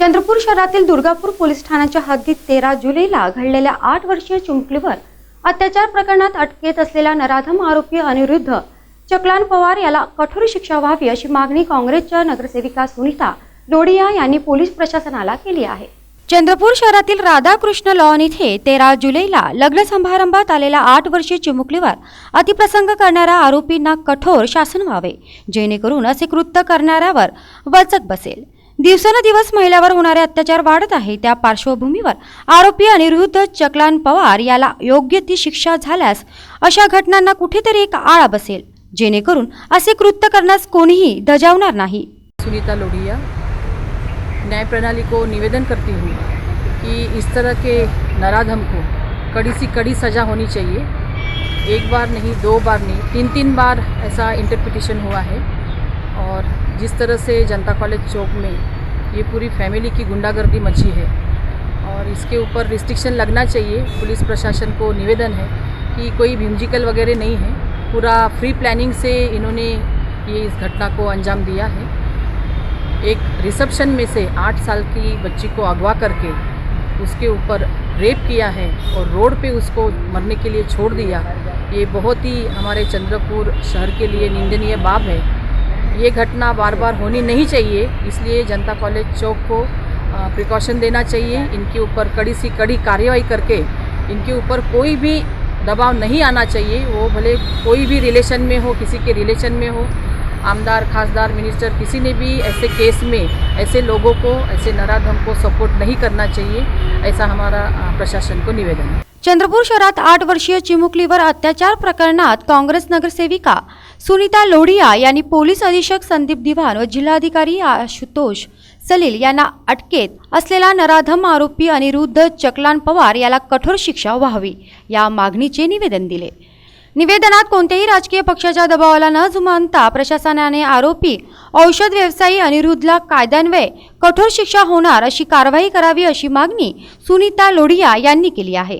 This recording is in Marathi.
चंद्रपूर शहरातील दुर्गापूर पोलीस ठाण्याच्या हद्दीत तेरा जुलैला घडलेल्या आठ वर्षीय चिमुकलीवर अत्याचार प्रकरणात अटकेत असलेला नराधम आरोपी अनिरुद्ध चकलान पवार याला कठोर शिक्षा व्हावी अशी मागणी काँग्रेसच्या नगरसेविका सुनीता लोडिया यांनी पोलीस प्रशासनाला केली आहे. चंद्रपूर शहरातील राधाकृष्ण लॉन इथे तेरा जुलैला लग्न समारंभात आलेल्या आठ वर्षीय चिमुकलीवर अतिप्रसंग करणाऱ्या आरोपींना कठोर शासन व्हावे जेणेकरून असे कृत्य करणाऱ्यावर वचक बसेल. दिवसेंदिवस महिलावर होणारे अत्याचार वाढत आहे. त्या पार्श्वभूमीवर आरोपी अनिरुद्ध चकलान पवार याला योग्य ती शिक्षा झाल्यास अशा घटनांना कुठेतरी एक आळा बसेल. जेणेकरून असे कृत्य करण्यास कोणीही दजावणार नाही. सुनीता लोढ़िया न्याय प्रणाली को निवेदन करती हूँ कि इस तरह के नराधम को कड़ी सी कड़ी सज़ा होनी चाहिए। एक बार नहीं दो बार नहीं तीन तीन बार ऐसा इंटरप्रिटेशन हुआ है और जिस तरह से जनता कॉलेज चौक में ये पूरी फैमिली की गुंडागर्दी मची है और इसके ऊपर रिस्ट्रिक्शन लगना चाहिए, पुलिस प्रशासन को निवेदन है कि कोई म्यूजिकल वगैरह नहीं है। पूरा फ्री प्लानिंग से इन्होंने ये इस घटना को अंजाम दिया है। एक रिसेप्शन में से आठ साल की बच्ची को अगवा करके उसके ऊपर रेप किया है और रोड पे उसको मरने के लिए छोड़ दिया। ये बहुत ही हमारे चंद्रपुर शहर के लिए निंदनीय बात है। ये घटना बार बार होनी नहीं चाहिए, इसलिए जनता कॉलेज चौक को प्रिकॉशन देना चाहिए। इनके ऊपर कड़ी सी कड़ी कार्रवाई करके, इनके ऊपर कोई भी दबाव नहीं आना चाहिए। वो भले कोई भी रिलेशन में हो, किसी के रिलेशन में हो, आमदार, खासदार मिनिस्टर किसी ने भी ऐसे केस में, ऐसे लोगों को, ऐसे नराधम को सपोर्ट नहीं करना चाहिए। ऐसा हमारा प्रशासन को निवेदन है। चंद्रपूर शहरात आठ वर्षीय चिमुकलीवर अत्याचार प्रकरणात काँग्रेस नगरसेविका सुनीता लोढिया यांनी पोलीस अधीक्षक संदीप दिवान व जिल्हाधिकारी आशुतोष सलील यांना अटकेत असलेला नराधम आरोपी अनिरुद्ध चकलान पवार याला कठोर शिक्षा व्हावी या मागणीचे निवेदन दिले. निवेदनात कोणत्याही राजकीय पक्षाच्या दबावाला न जुमानता प्रशासनाने आरोपी औषध व्यवसायी अनिरुद्धला कायद्यान्वये कठोर शिक्षा होणार अशी कारवाई करावी अशी मागणी सुनीता लोढिया यांनी केली आहे.